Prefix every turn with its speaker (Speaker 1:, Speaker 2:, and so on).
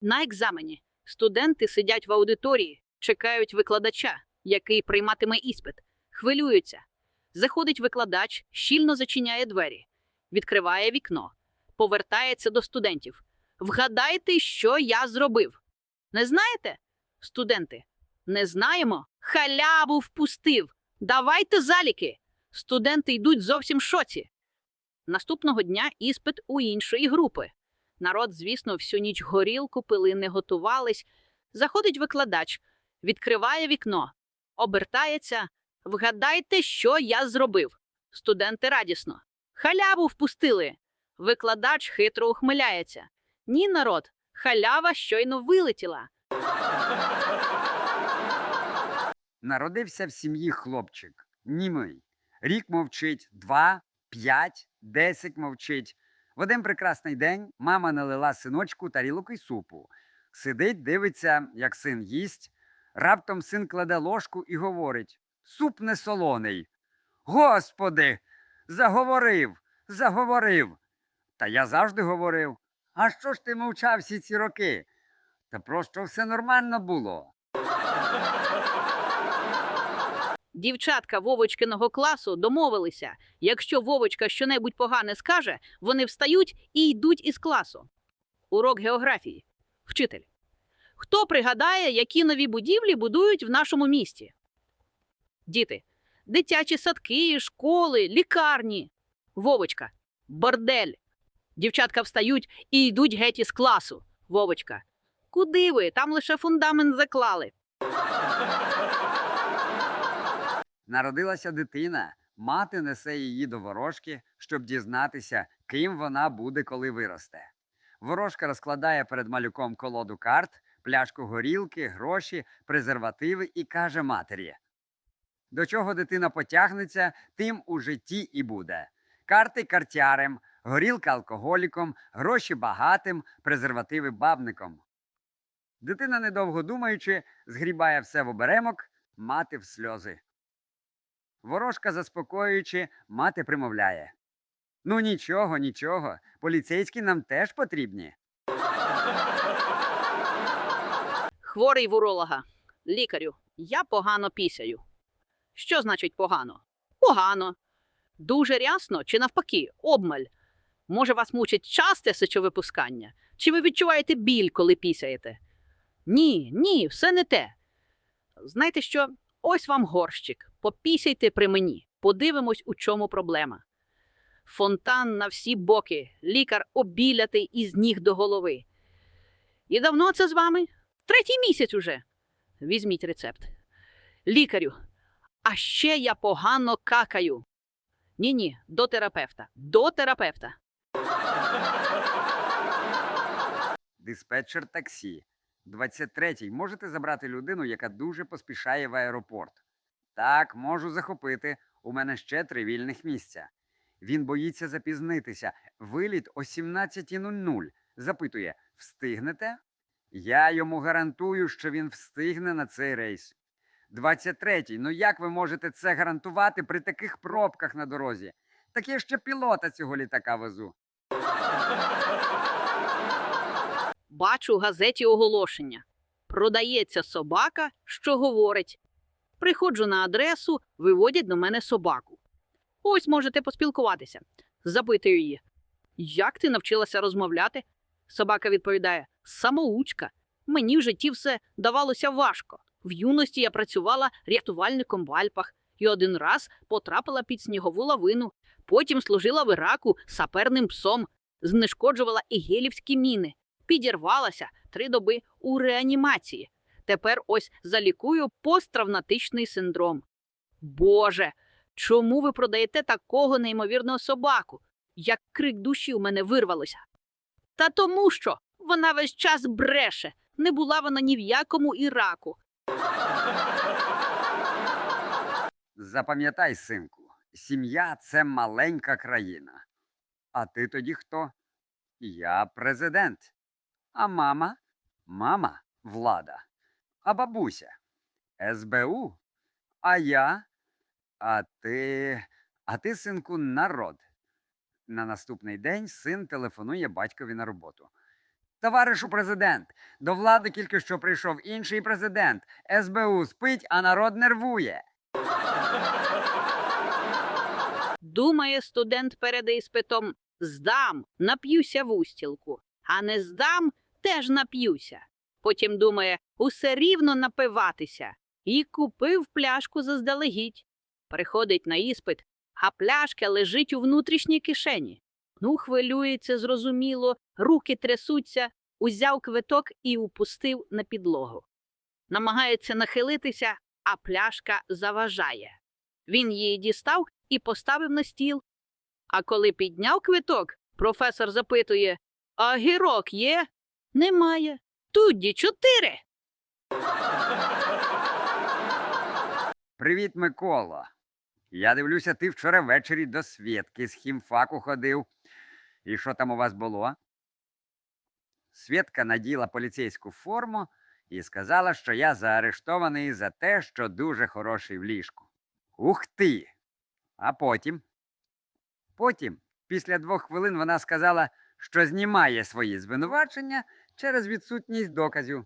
Speaker 1: На екзамені студенти сидять в аудиторії, чекають викладача, який прийматиме іспит, хвилюються. Заходить викладач, щільно зачиняє двері, відкриває вікно, повертається до студентів. Вгадайте, що я зробив. Не знаєте? Студенти. Не знаємо. Халяву впустив. Давайте заліки. Студенти йдуть зовсім шоці. Наступного дня іспит у іншої групи. Народ, звісно, всю ніч горілку пили, не готувались. Заходить викладач, відкриває вікно, обертається. Вгадайте, що я зробив. Студенти радісно. Халяву впустили. Викладач хитро ухмиляється. Ні, народ, халява щойно вилетіла.
Speaker 2: Народився в сім'ї хлопчик, німий. Рік мовчить, два, п'ять, десять мовчить. В один прекрасний день мама налила синочку тарілок і супу. Сидить, дивиться, як син їсть. Раптом син кладе ложку і говорить: суп не солоний. Господи, заговорив, заговорив. Та я завжди говорив. А що ж ти мовчав всі ці роки? Та просто все нормально було.
Speaker 1: Дівчатка Вовочкиного класу домовилися, якщо Вовочка щонебудь погане скаже, вони встають і йдуть із класу. Урок географії. Вчитель. Хто пригадає, які нові будівлі будують в нашому місті? Діти. Дитячі садки, школи, лікарні. Вовочка. Бордель. Дівчатка встають і йдуть геть із класу. Вовочка. Куди ви? Там лише фундамент заклали.
Speaker 2: Народилася дитина, мати несе її до ворожки, щоб дізнатися, ким вона буде, коли виросте. Ворожка розкладає перед малюком колоду карт, пляшку горілки, гроші, презервативи і каже матері: До чого дитина потягнеться, тим у житті і буде. Карти картярем, горілка алкоголіком, гроші багатим, презервативи бабником. Дитина, недовго думаючи, згрібає все в оберемок, мати в сльози. Ворожка, заспокоюючи, мати примовляє. Ну нічого, нічого. Поліцейські нам теж потрібні.
Speaker 1: Хворий в уролога. Лікарю, я погано пісяю. Що значить погано? Погано. Дуже рясно чи навпаки, обмаль. Може, вас мучить часте сечовипускання? Чи ви відчуваєте біль, коли пісяєте? Ні, ні, все не те. Знаєте що? Ось вам горщик. Попісяйте при мені. Подивимось, у чому проблема. Фонтан на всі боки, лікар обілятий із ніг до голови. І давно це з вами? Третій місяць уже. Візьміть рецепт. Лікарю, а ще я погано какаю. Ні, ні, до терапевта. До терапевта.
Speaker 2: Диспетчер таксі. 23-й. Можете забрати людину, яка дуже поспішає в аеропорт. Так, можу захопити. У мене ще три вільних місця. Він боїться запізнитися. Виліт о 17.00. Запитує: встигнете? Я йому гарантую, що він встигне на цей рейс. 23-й. Ну як ви можете це гарантувати при таких пробках на дорозі? Так я ще пілота цього літака везу.
Speaker 1: Бачу в газеті оголошення. Продається собака, що говорить. Приходжу на адресу, виводять до мене собаку. Ось можете поспілкуватися. Запитую її. Як ти навчилася розмовляти? Собака відповідає: самоучка. Мені в житті все давалося важко. В юності я працювала рятувальником в Альпах і один раз потрапила під снігову лавину. Потім служила в Іраку саперним псом, знешкоджувала ігелівські міни, підірвалася три доби у реанімації. Тепер ось залікую посттравматичний синдром. Боже, чому ви продаєте такого неймовірного собаку? Як крик душі у мене вирвалося. Та тому що вона весь час бреше, не була вона ні в якому Іраку.
Speaker 2: Запам'ятай, синку, сім'я це маленька країна. А ти тоді хто? Я президент. А мама? Мама влада. А бабуся? СБУ? А я? А ти. А ти, синку, народ. На наступний день син телефонує батькові на роботу. Товаришу президент, до влади тільки що прийшов інший президент. СБУ спить, а народ нервує.
Speaker 1: Думає студент перед іспитом здам, нап'юся в устілку, а не здам, теж нап'юся. Потім думає усе рівно напиватися і купив пляшку заздалегідь. Приходить на іспит, а пляшка лежить у внутрішній кишені. Ну, хвилюється, зрозуміло, руки трясуться, узяв квиток і упустив на підлогу. Намагається нахилитися, а пляшка заважає. Він її дістав і поставив на стіл. А коли підняв квиток, професор запитує: А гірок є? Немає. Tudді чотири.
Speaker 2: Привіт, Миколо. Я дивлюся, ти вчора ввечері до Свєтки з хімфаку ходив. І що там у вас було? Свєтка наділа поліцейську форму і сказала, що я заарештований за те, що дуже хороший в ліжку. Ух ти! А потім? Потім, після двох хвилин, вона сказала, що знімає свої звинувачення через відсутність доказів.